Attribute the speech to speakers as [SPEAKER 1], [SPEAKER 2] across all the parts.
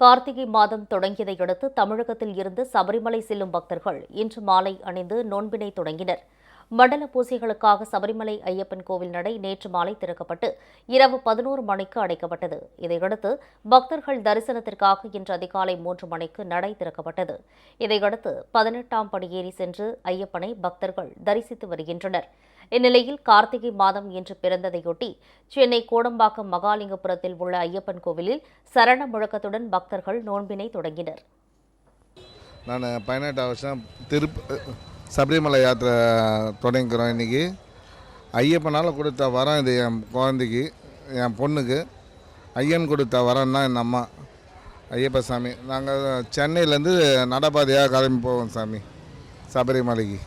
[SPEAKER 1] கார்த்திகை மாதம் தொடங்கியதையடுத்து தமிழகத்தில் இருந்து சபரிமலை செல்லும் பக்தர்கள் இன்று மாலை அணிந்து நோன்பினை தொடங்கினர். மண்டல பூசைகளுக்காக சபரிமலை ஐயப்பன் கோவில் நடை நேற்று மாலை திறக்கப்பட்டு இரவு பதினோரு மணிக்கு அடைக்கப்பட்டது. இதையடுத்து பக்தர்கள் தரிசனத்திற்காக இன்று அதிகாலை மூன்று மணிக்கு நடை திறக்கப்பட்டது. இதையடுத்து பதினெட்டாம் படியேறி சென்று ஐயப்பனை பக்தர்கள் தரிசித்து வருகின்றனர். இந்நிலையில் கார்த்திகை மாதம் இன்று பிறந்ததையொட்டி சென்னை கோடம்பாக்கம் மகாலிங்கபுரத்தில் உள்ள ஐயப்பன் கோவிலில் சரண முழக்கத்துடன் பக்தர்கள் நோன்பினை தொடங்கினர்.
[SPEAKER 2] நான் பதினெட்டாம் வருஷம் திருப்ப சபரிமலை யாத்திரை தொடங்கிக்கிறோம் இன்றைக்கி ஐயப்பனால் கொடுத்த வரம் இது என் குழந்தைக்கு என் பொண்ணுக்கு. ஐயன் கொடுத்த வரம் தான் என் அம்மா. ஐயப்ப சாமி. நாங்கள் சென்னையிலேருந்து நடப்பாதையாக கிளம்பி போவோம் சாமி. சபரிமலைக்கு.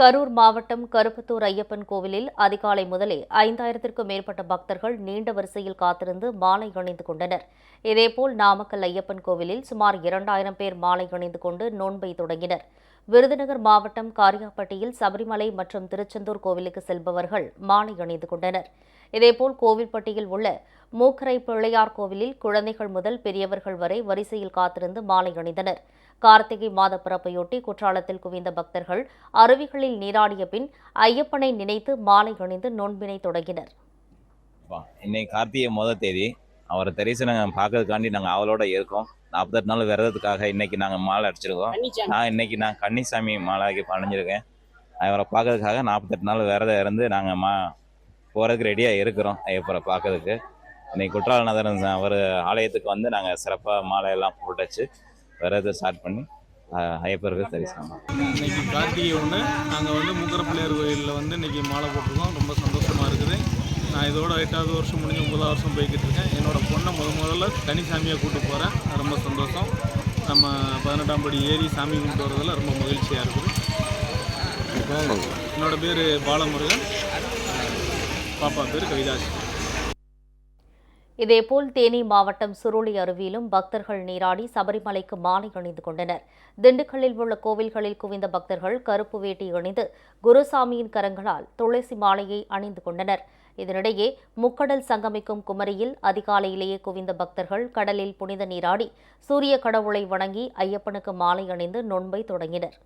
[SPEAKER 1] கரூர் மாவட்டம் கருப்பத்தூர் ஐயப்பன் கோவிலில் அதிகாலை முதலே ஐந்தாயிரத்திற்கும் மேற்பட்ட பக்தர்கள் நீண்ட வரிசையில் காத்திருந்து மாலை அணிந்து கொண்டனர். இதேபோல் நாமக்கல் ஐயப்பன் கோவிலில் சுமார் இரண்டாயிரம் பேர் மாலை அணிந்து கொண்டு நோன்பை தொடங்கினர். விருதுநகர் மாவட்டம் காரியாப்பட்டியில் சபரிமலை மற்றும் திருச்செந்தூர் கோவிலுக்கு செல்பவர்கள் மாலை அணிந்து கொண்டனர். இதேபோல் கோவில்பட்டியில் உள்ள மூக்கரை பிள்ளையார் கோவிலில் குழந்தைகள் முதல் பெரியவர்கள் வரை வரிசையில் காத்திருந்து மாலை அணிந்தனர். கார்த்திகை மாத பிறப்பையொட்டி குற்றாலத்தில் குவிந்த பக்தர்கள் அருவிகளில் நீராடிய பின் ஐயப்பனை நினைத்து மாலை அணிந்து நோன்பினை தொடங்கினர்.
[SPEAKER 3] வா. இன்னைக்கு கார்த்திகை முதல் தேதி. அவரை தரிசனம் பார்க்கறதுக்காண்டி நாங்கள் அவளோட இருக்கோம். நாற்பத்தெட்டு நாள் விரதத்துக்காக இன்னைக்கு நாங்கள் மாலை அடிச்சிருக்கோம். நான் இன்னைக்கு நான் கன்னிசாமி மாலைக்கு அணிஞ்சிருக்கேன் அவரை பார்க்கறதுக்காக நாற்பத்தெட்டு நாள் விரதம் இருந்து நாங்கள் மா போகிறதுக்கு ரெடியாக இருக்கிறோம் ஐயப்பரை பார்க்கறதுக்கு. இன்னைக்கு குற்றாலநாதன் அவர் ஆலயத்துக்கு வந்து நாங்கள் சிறப்பாக மாலையெல்லாம் போட்டாச்சு. விரதத்தை ஸ்டார்ட் பண்ணி ஐயப்பருக்கு தரிசனம்
[SPEAKER 4] இன்னைக்கு கார்த்திகை ஒன்று நாங்கள் வந்து மூக்கர பிள்ளையார் கோயிலில் வந்து இன்னைக்கு மாலை போட்டிருக்கோம். ரொம்ப சந்தோஷமாக இருக்குது. நான் இதோட எட்டாவது வருஷம் முடிஞ்சு ஒன்பதாவது வருஷம் போய்கிட்டு இருக்கேன். என்னோட பொண்ணை முத முதல்ல தனிசாமியாக கூப்பிட்டு போகிறேன் ரொம்ப சந்தோஷம். நம்ம பதினெட்டாம் படி ஏறி சாமி கும்பிட்டு வரதுல ரொம்ப மகிழ்ச்சியாக இருக்குது. என்னோடய பேர் பாலமுருகன். பாப்பா பேர் கவிதாஸ்
[SPEAKER 1] இதேபோல் தேனி மாவட்டம் சுருளி அருவியிலும் பக்தர்கள் நீராடி சபரிமலைக்கு மாலை அணிந்து கொண்டனர். திண்டுக்கல்லில் உள்ள கோவில்களில் குவிந்த பக்தர்கள் கருப்பு வேட்டி அணிந்து குருசாமியின் கரங்களால் துளசி மாலையை அணிந்து கொண்டனர். இதனிடையே முக்கடல் சங்கமிக்கும் குமரியில் அதிகாலையிலேயே குவிந்த பக்தர்கள் கடலில் புனித நீராடி சூரிய கடவுளை வணங்கி ஐயப்பனுக்கு மாலை அணிந்து நொன்பை தொடங்கினர்.